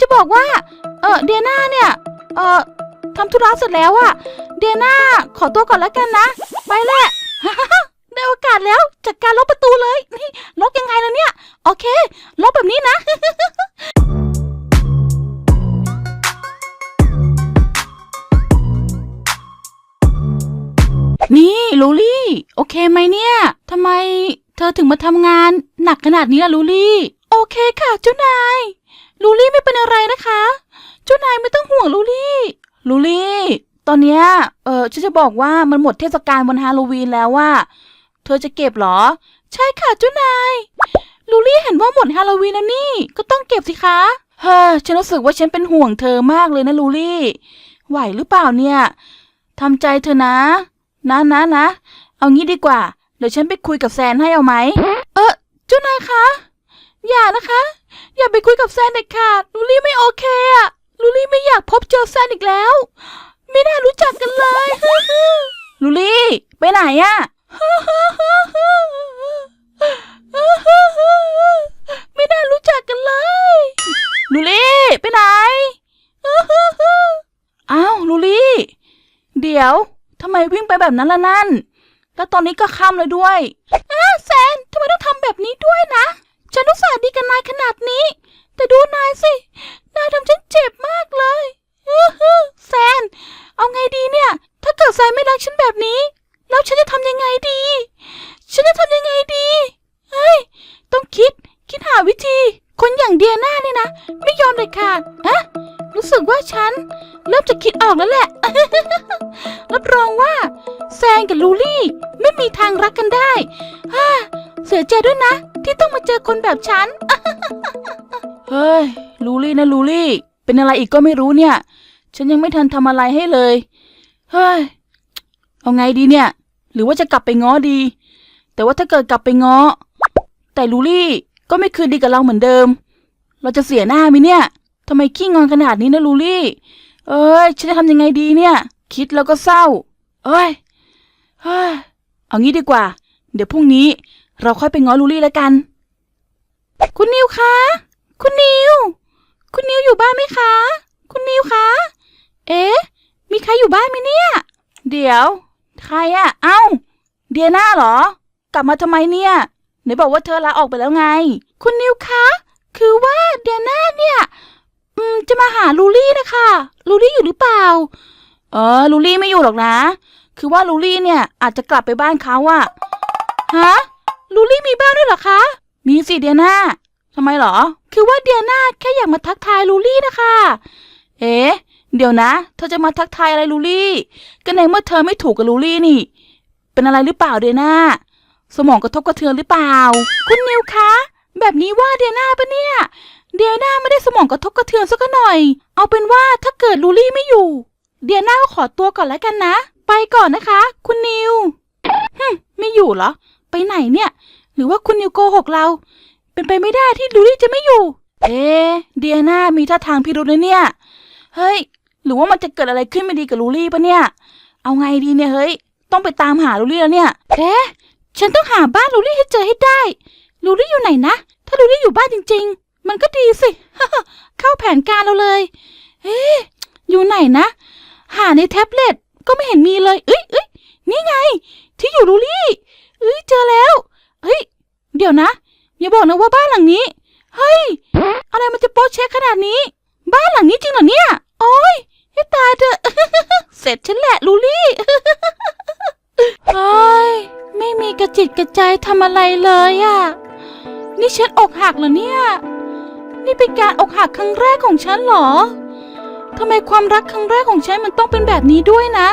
จะบอกว่า เออเดียนาเนี่ย เออทำธุระเสร็จแล้วอะเดียนาขอตัวก่อนแล้วกันนะ ไปแหละได้โอกาสแล้วจัดการล็อกประตูเลย นี่ล็อกยังไงล่ะเนี่ย โอเคล็อกแบบนี้นะนี่ลูลี่ โอเคไหมเนี่ยทำไมเธอถึงมาทำงานหนักขนาดนี้ล่ะลูลี่ โอเคค่ะเจ้านาย ลูลี่ไม่เป็นอะไรนะคะ เจ้านายไม่ต้องห่วงลูลี่ ลูลี่ ตอนเนี้ย เออฉันจะบอกว่ามันหมดเทศกาลวันฮาโลวีนแล้วว่า เธอจะเก็บเหรอ ใช่ค่ะเจ้านาย ลูลี่เห็นว่าหมดฮาโลวีนแล้วนี่ ก็ต้องเก็บสิคะ เฮ้อ ฉันรู้สึกว่าฉันเป็นห่วงเธอมากเลยนะลูลี่ ไหวหรือเปล่าเนี่ยทำใจเธอนะ นะนะนะ เอางี้ดีกว่า เดี๋ยวฉันไปคุยกับแซนให้เอาไหม เออเจ้านายคะ อย่านะคะ อย่าไปคุยกับแซนเด็ดขาดลูลี่ไม่โอเคอะลูลี่ไม่อยากพบเจอแซนอีกแล้ว ไม่น่ารู้จักกันเลยลูลี่ไปไหนอะไม่น่ารู้จักกันเลยลูลี่ไปไหนอ้าวลูลี่ เดี๋ยวทำไมวิ่งไปแบบนั้นล่ะนั่น แล้วตอนนี้ก็ค่ำเลยด้วยอ้าแซนทำไมต้องทำแบบนี้ด้วยนะ ฉันอุตส่าห์ดีกับนายขนาดนี้ แต่ดูนายสิ นายทำฉันเจ็บมากเลยแซน เอาไงดีเนี่ย ถ้าเกิดแซนไม่รักฉันแบบนี้ แล้วฉันจะทำยังไงดี ฉันจะทำยังไงดี เฮ้ย ต้องคิด คิดหาวิธี คนอย่างเดียน่าเนี่ยนะ ไม่ยอมเด็ดขาดอะรู้สึกว่าฉัน เริ่มจะคิดออกแล้วแหละ รับรองว่า แซงกับลูลี่ ไม่มีทางรักกันได้ฮ่าเสียใจด้วยนะ ที่ต้องมาเจอคนแบบฉัน เฮ้ย ลูลี่นะลูลี่ เป็นอะไรอีกก็ไม่รู้เนี่ย ฉันยังไม่ทันทำอะไรให้เลย เฮ้ย เอาไงดีเนี่ย หรือว่าจะกลับไปง้อดี แต่ว่าถ้าเกิดกลับไปง้อ แต่ลูลี่ก็ไม่คืนดีกับเราเหมือนเดิม เราจะเสียหน้าไหมเนี่ยทำไมขี้งอนขนาดนี้นะลูลี่ เอ้ย ฉันจะทำยังไงดีเนี่ย คิดแล้วก็เศร้า เอ้ยเฮ้ยเอางี้ดีกว่า เดี๋ยวพรุ่งนี้ เราค่อยไปง้อลูลี่แล้วกัน คุณนิวคะ คุณนิว คุณนิวอยู่บ้านไหมคะ คุณนิวคะ เอ๊ะ มีใครอยู่บ้านไหมเนี่ย เดี๋ยว ใครอะเอ้า เดียน่าเหรอ กลับมาทำไมเนี่ย ไหนบอกว่าเธอลาออกไปแล้วไง คุณนิวคะ คือว่าเดียน่าเนี่ย อืมจะมาหาลูลี่นะคะลูลี่อยู่หรือเปล่า เออลูลี่ไม่อยู่หรอกนะ คือว่าลูลี่เนี่ยอาจจะกลับไปบ้านเขาอะฮะลูลี่มีบ้านด้วยเหรอคะ มีสิเดียนาทำไมเหรอ คือว่าเดียนาแค่อยากมาทักทายลูลี่นะคะ เอ๊ะ เดี๋ยวนะ เธอจะมาทักทายอะไรลูลี่ก็ในเมื่อเธอไม่ถูกกับลูลี่นี่ เป็นอะไรหรือเปล่าเดียนาสมองกระทบกระเทือนหรือเปล่า คุณนิวคะ แบบนี้ว่าเดียนาปะเนี่ย เดียนาไม่ได้สมองกระทบกระเทือนสักหน่อย เอาเป็นว่าถ้าเกิดลูลี่ไม่อยู่ เดียนาก็ขอตัวก่อนแล้วกันนะ ไปก่อนนะคะ คุณนิวฮึมไม่อยู่เหรอ ไปไหนเนี่ย หรือว่าคุณนิวโกหกเรา เป็นไปไม่ได้ที่ลูลี่จะไม่อยู่ เอ๊เดียนามีท่าทางพิรุธนะเนี่ย เฮ้ย หรือว่ามันจะเกิดอะไรขึ้นไม่ดีกับลูลี่ปะเนี่ย เอาไงดีเนี่ยเฮ้ย ต้องไปตามหาลูลี่แล้วเนี่ย เอ๊ะ ฉันต้องหาบ้านลูลี่ให้เจอให้ได้ ลูลี่อยู่ไหนนะ ถ้าลูลี่อยู่บ้านจริง ๆ มันก็ดีสิ เข้าแผนการเราเลย เอ๊ะอยู่ไหนนะ หาในแท็บเล็ตก็ไม่เห็นมีเลย เอ้ยเอ้ยนี่ไง ที่อยู่ลูลี่ เอ้ยเจอแล้วเฮ้ย เดี๋ยวนะ อย่าบอกนะว่าบ้านหลังนี้ เฮ้ย อะไรมันจะโป๊ะเช็คขนาดนี้ บ้านหลังนี้จริงเหรอเนี่ย โอ้ยให้ตายเถอะ เสร็จฉันแหละลูลี่ เฮ้ย ไม่มีกระจิตกระใจทำอะไรเลยอะ นี่ฉันอกหักเหรอเนี่ย นี่เป็นการอกหักครั้งแรกของฉันเหรอทำไมความรักครั้งแรกของฉันมันต้องเป็นแบบนี้ด้วยนะ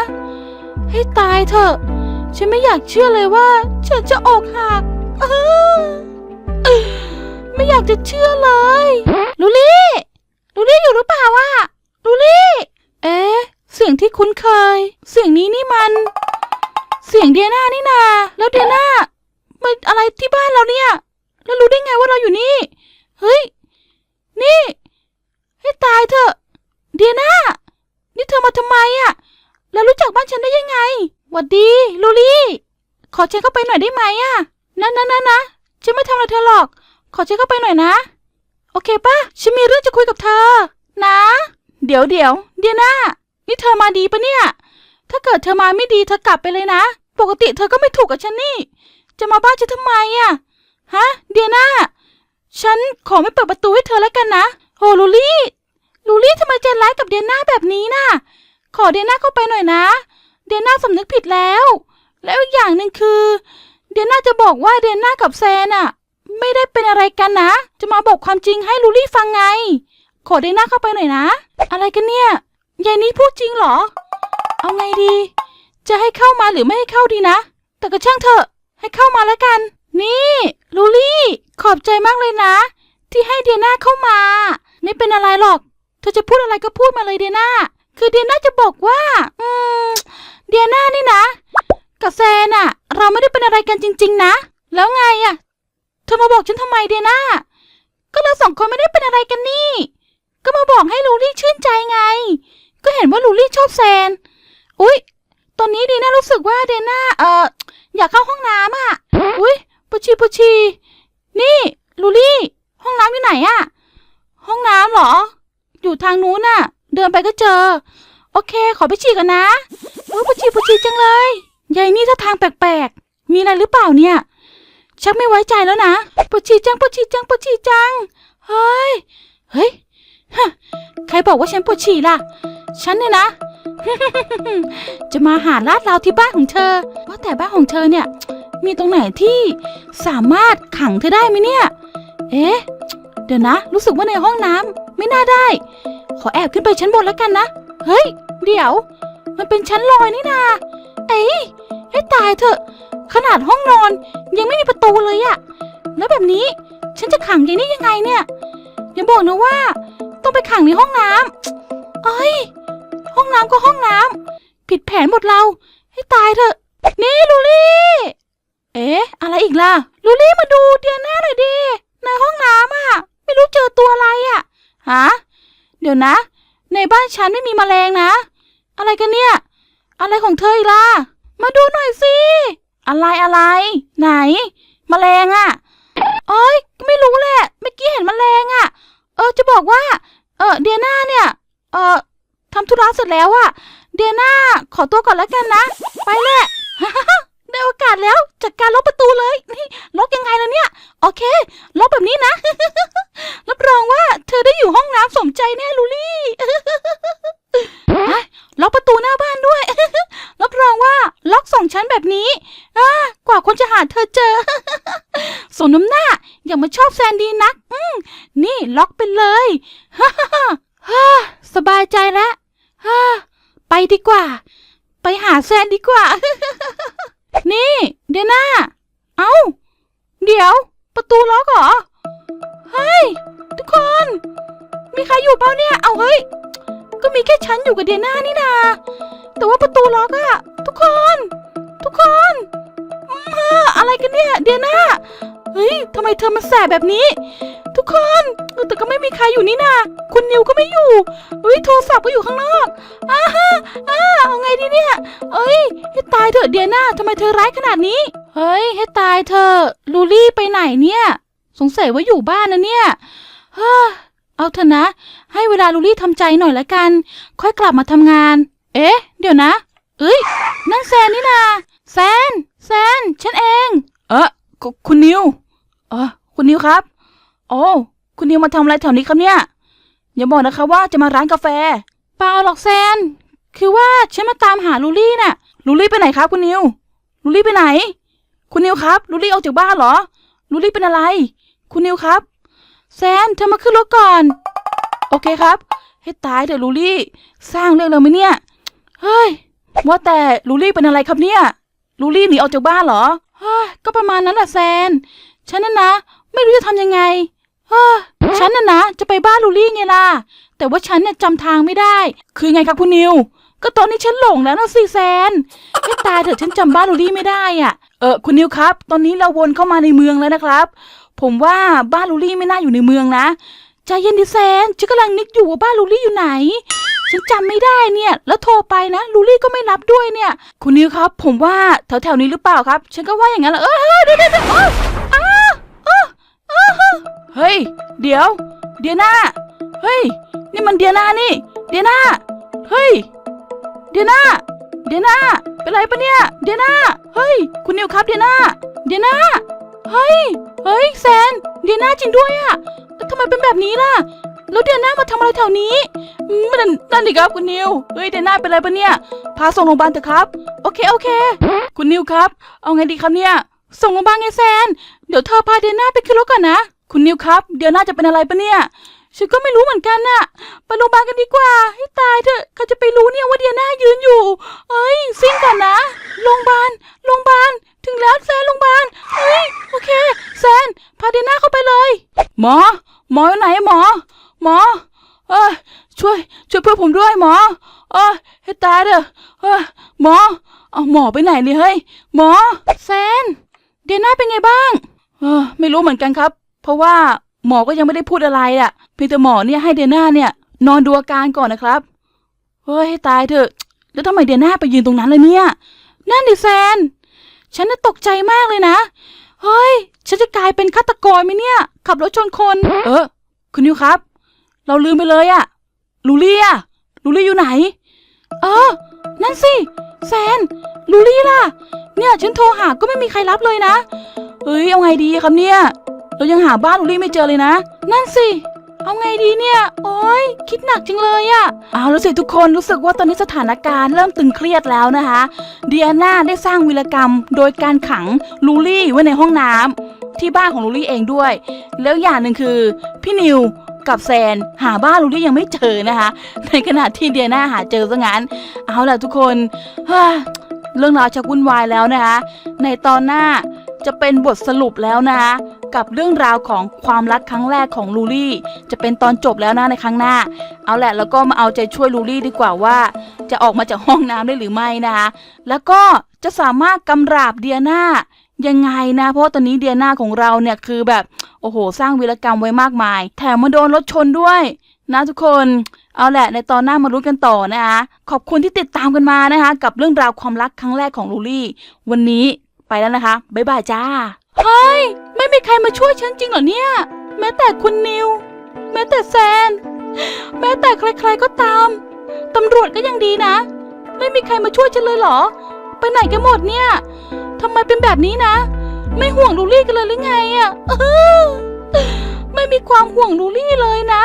ให้ตายเถอะ ฉันไม่อยากเชื่อเลยว่า ฉันจะอกหักอ้าไม่อยากจะเชื่อเลยลูลี่ลูลี่อยู่หรือเปล่าวะลูลี่เอ๊ะเสียงที่คุ้นเคย เสียงนี้นี่มัน เสียงเดียนานี่นา แล้วเดียนามันอะไรที่บ้านเราเนี่ย แล้วรู้ได้ไงว่าเราอยู่นี่ เฮ้ย นี่ ให้ตายเถอะ เดียนานี่เธอมาทำไมอะแล้วรู้จักบ้านฉันได้ยังไงหวัดดี ลูลี่ ขอเช็คเข้าไปหน่อยได้ไหมอะนะนะนะนะฉันไม่ทำอะไรเธอหรอก ขอเช็คเข้าไปหน่อยนะ โอเคปะฉันมีเรื่องจะคุยกับเธอ นะ เดี๋ยวเดี๋ยวเดียนานี่เธอมาดีปะเนี่ย ถ้าเกิดเธอมาไม่ดีเธอกลับไปเลยนะ ปกติเธอก็ไม่ถูกกับฉันนี่ จะมาบ้านฉันทำไมอะ ฮะ เดียนาฉันขอไม่เปิดประตูให้เธอแล้วกันนะโอ้ลูลี่ลูลี่ทำไมใจร้ายกับเดียนาแบบนี้น่ะ ขอเดียนาเข้าไปหน่อยนะ เดียนาสำนึกผิดแล้ว แล้วอีกอย่างหนึ่งคือ เดียนาจะบอกว่าเดียนากับแซนอะไม่ได้เป็นอะไรกันนะ จะมาบอกความจริงให้ลูลี่ฟังไง ขอเดียนาเข้าไปหน่อยนะ อะไรกันเนี่ยยายนี้พูดจริงเหรอ เอาไงดี จะให้เข้ามาหรือไม่ให้เข้าดีนะ แต่ก็ช่างเถอะ ให้เข้ามาแล้วกัน นี่ ลูลี่ ขอบใจมากเลยนะ ที่ให้เดียนาเข้ามา ไม่เป็นอะไรหรอก เธอจะพูดอะไรก็พูดมาเลยเดียนาคือเดียนาจะบอกว่า อืม เดียนานี่นะ กับแซนอะเราไม่ได้เป็นอะไรกันจริง ๆ นะ แล้วไงอะเธอมาบอกฉันทำไมเดียนาก็เราสองคนไม่ได้เป็นอะไรกันนี่ ก็มาบอกให้ลูลี่ชื่นใจไง ก็เห็นว่าลูลี่ชอบแซน อุ๊ย ตอนนี้ดีน่ารู้สึกว่าเดน่าเอ่ออยากเข้าห้องน้ำอะ อุ๊ย ปวดชีปวดชี นี่ลูลี่ ห้องน้ำอยู่ไหนอะห้องน้ำเหรอ อยู่ทางนู้นน่ะ เดินไปก็เจอ โอเค ขอไปฉี่กันนะอุ๊ยปวดชีปวดชีจังเลยยายนี่ท่าทางแปลกๆ มีอะไรหรือเปล่าเนี่ย ชักไม่ไว้ใจแล้วนะปวดชีจังปวดชีจังปวดชีจัง เฮ้ย เฮ้ยฮะใครบอกว่าฉันปวดฉี่ล่ะ ฉันเนี่ยนะ จะมาหาลาดเราที่บ้านของเธอ ว่าแต่บ้านของเธอเนี่ย มีตรงไหนที่สามารถขังเธอได้ไหมเนี่ย เอ๊ะ เดี๋ยวนะ รู้สึกว่าในห้องน้ำไม่น่าได้ ขอแอบขึ้นไปชั้นบนแล้วกันนะ เฮ้ย เดี๋ยว มันเป็นชั้นลอยนี่นาเอ้ยให้ตายเถอะ ขนาดห้องนอนยังไม่มีประตูเลยอะแล้วแบบนี้ฉันจะขังยายนี่ยังไงเนี่ย อย่าบอกนะว่า ต้องไปขังในห้องน้ำเอ้ย ห้องน้ำก็ห้องน้ำผิดแผนหมดเรา ให้ตายเถอะ นี่ลูลี่ เอ๊ะ อะไรอีกล่ะ ลูลี่มาดูเดียน่าหน่อยดิ ในห้องน้ำอะไม่รู้เจอตัวอะไรอะฮะ เดี๋ยวนะ ในบ้านฉันไม่มีแมลงนะ อะไรกันเนี่ย อะไรของเธออีกล่ะ มาดูหน่อยสิ อะไรอะไร ไหน แมลงอะโอ้ยไม่รู้แหละ เมื่อกี้เห็นแมลงอะเออ จะบอกว่า เออเดียน่าเนี่ย เออทำธุระเสร็จแล้วอะเดียน่าขอตัวก่อนแล้วกันนะ ไปแหละได้โอกาสแล้ว จัดการล็อกประตูเลยนี่ล็อกยังไงล่ะเนี่ย โอเคล็อกแบบนี้นะ รับรองว่า เธอได้อยู่ห้องน้ำสมใจแน่ลูลี่ล็อกประตูหน้าบ้านด้วย รับรองว่าล็อกสองชั้นแบบนี้อกว่าคนจะหาเธอเจอ สมน้ำหน้า อย่ามาชอบแซนดีนักนี่ล็อกไปเลยสบายใจแล้วไปดีกว่า ไปหาแซนดีกว่า นี่ เดยน่า เอ้า เดี๋ยว ประตูล็อกเหรอ เฮ้ย ทุกคน มีใครอยู่เปล่าเนี่ย เอาเฮ้ย ก็มีแค่ฉันอยู่กับเดียน่านี่นาแต่ว่าประตูล็อกอะทุกคน ทุกคนอืมเฮ้ออะไรกันเนี่ย เดียน่า เฮ้ยทำไมเธอมาแสบแบบนี้ ทุกคนแต่ก็ไม่มีใครอยู่นี่นาคุณนิวก็ไม่อยู่เฮ้ยโทรศัพท์ก็อยู่ข้างนอกอ้าฮะอ้าเอาไงดีเนี่ยเอ้ยให้ตายเถอะเดียนาทำไมเธอร้ายขนาดนี้ เฮ้ยให้ตายเถอะลูลี่ไปไหนเนี่ย สงสัยว่าอยู่บ้านนะเนี่ยเฮ้อเอาเถอะนะ ให้เวลาลูลี่ทำใจหน่อยละกัน ค่อยกลับมาทำงาน เอ๊ะ เดี๋ยวนะ เอ้ยนั่นแซนนี่นาแซนแซนฉันเอง เออคุณนิวเออคุณนิวครับ โอ้คุณนิวมาทำอะไรแถวนี้ครับเนี่ยอย่าบอกนะคะว่าจะมาร้านกาแฟเปล่าหรอกแซน คือว่าฉันมาตามหาลูลี่น่ะ ลูลี่ไปไหนครับคุณนิว ลูลี่ไปไหน คุณนิวครับ ลูลี่ออกจากบ้านเหรอ ลูลี่เป็นอะไร คุณนิวครับ แซนเธอมาขึ้นรถก่อน โอเคครับ ให้ตายเถอะลูลี่ สร้างเรื่องเลยไหมเนี่ย เฮ้ย ว่าแต่ลูลี่เป็นอะไรครับเนี่ย ลูลี่หนีออกจากบ้านเหรอ เฮ้ย ก็ประมาณนั้นแหละแซน ฉันน่ะนะ ไม่รู้จะทำยังไง เฮ้อฉันน่ะนะจะไปบ้านลูลี่ไงล่ะ แต่ว่าฉันเนี่ยจำทางไม่ได้ คือไงครับคุณนิว ก็ตอนนี้ฉันหลงแล้วนะสิแซนให้ตายเถอะฉันจำบ้านลูลี่ไม่ได้อะ เออคุณนิวครับ ตอนนี้เราวนเข้ามาในเมืองแล้วนะครับ ผมว่าบ้านลูลี่ไม่น่าอยู่ในเมืองนะใจเย็นดิแซนฉันกำลังนึกอยู่ว่าบ้านลูลี่อยู่ไหน ฉันจำไม่ได้เนี่ย แล้วโทรไปนะลูลี่ก็ไม่รับด้วยเนี่ย คุณนิวครับ ผมว่าแถวแถวๆนี้หรือเปล่าครับ ฉันก็ว่าอย่างนั้นแหละเออเออเดี๋ยวเดี๋ยวเดี๋ยว เฮ้ย เดี๋ยว เดียนาเฮ้ย นี่มันเดียนานี่ เดียนาเฮ้ย เดียนาเดียนาเป็นไรปะเนี่ย เดียนาเฮ้ย คุณนิวครับเดียนาเดียนาเฮ้ย เฮ้ยแซน เดียนาจริงด้วยอะทำไมเป็นแบบนี้ล่ะ แล้วเดียนามาทำอะไรแถวนี้มันนั่นดิครับคุณนิว เฮ้ยเดียนาเป็นไรปะเนี่ย พาส่งโรงพยาบาลเถอะครับ โอเคโอเค คุณนิวครับ เอาไงดีครับเนี่ย ส่งโรงพยาบาลไงแซน เดี๋ยวเธอพาเดียนาไปขึ้นรถก่อนนะ คุณนิวครับ เดียน่าจะเป็นอะไรปะเนี่ย ฉันก็ไม่รู้เหมือนกันน่ะ ไปโรงพยาบาลกันดีกว่า ให้ตายเถอะใครจะไปรู้เนี่ยว่าเดียนายืนอยู่ เอ้ยซิ่งก่อนนะ โรงพยาบาล โรงพยาบาล ถึงแล้วแซนโรงพยาบาล เฮ้ย โอเค แซน พาเดียนาเข้าไปเลย หมอ หมออยู่ไหนหมอ หมอ เอ้ยช่วย ช่วยเพื่อนผมด้วยหมอ เอ้ยให้ตายเถอะเอ้ยหมอ เอาหมอไปไหนเนี่ยเฮ้ย หมอ แซน เดียน่าเป็นไงบ้าง ไม่รู้เหมือนกันครับ เพราะว่าหมอก็ยังไม่ได้พูดอะไรอะ่ะเพียงแต่หมอเนี่ยให้เดน่าเนี่ย นอนดูอาการก่อนนะครับเฮ้ยให้ตายเถอะ แล้วทำไมเดน่าไปยืนตรงนั้นเลยเนี่ย นั่นดิแซน ฉันน่ะตกใจมากเลยนะ เฮ้ย ฉันจะกลายเป็นฆาตกรไหมเนี่ย ขับรถชนคน เออ คุณนิวครับ เราลืมไปเลยอะลูลี่อะลูลี่อยู่ไหน เออ นั่นสิ แซน ลูลี่ล่ะ เนี่ย ฉันโทรหาก็ไม่มีใครรับเลยนะ เฮ้ยเอาไงดีครับเนี่ย เรายังหาบ้านลูลี่ไม่เจอเลยนะ นั่นสิ เอาไงดีเนี่ย โอ้ยคิดหนักจังเลยอะเอาแล้วสิทุกคนรู้สึกว่าตอนนี้สถานการณ์เริ่มตึงเครียดแล้วนะคะเดียนาได้สร้างวีรกรรม โดยการขังลูลี่ไว้ในห้องน้ำที่บ้านของลูลี่เองด้วย แล้วอย่างหนึ่งคือ พี่นิวกับแซนหาบ้านลูลี่ยังไม่เจอนะคะ ในขณะที่เดียนาหาเจอซะงั้น เอาล่ะทุกคนเฮ้ยเรื่องราวชักวุ่นวายแล้วนะคะ ในตอนหน้า จะเป็นบทสรุปแล้วนะคะกับเรื่องราวของความรักครั้งแรกของลูลี่ จะเป็นตอนจบแล้วนะในครั้งหน้า เอาแหละแล้วก็มาเอาใจช่วยลูลี่ดีกว่าว่า จะออกมาจากห้องน้ำได้หรือไม่นะคะแล้วก็จะสามารถกำราบเดียนายังไงนะ เพราะตอนนี้เดียนาของเราเนี่ยคือแบบโอ้โห สร้างวีรกรรมไว้มากมาย แถมมาโดนรถชนด้วย นะทุกคนเอาแหละในตอนหน้ามารู้นกันต่อนะคะ ขอบคุณที่ติดตามกันมานะคะ กับเรื่องราวความรักครั้งแรกของลูลี่ วันนี้ ไปแล้วนะคะบ๊ายบายจ้าเฮ้ยไม่มีใครมาช่วยฉันจริงเหรอเนี่ย แม้แต่คุณนิว แม้แต่แซน แม้แต่ใครๆก็ตามตำรวจก็ยังดีนะ ไม่มีใครมาช่วยฉันเลยเหรอ ไปไหนกันหมดเนี่ยทำไมเป็นแบบนี้นะ ไม่ห่วงลูลี่กันเลยหรือไงอะอื้อไม่มีความห่วงลูลี่เลยนะ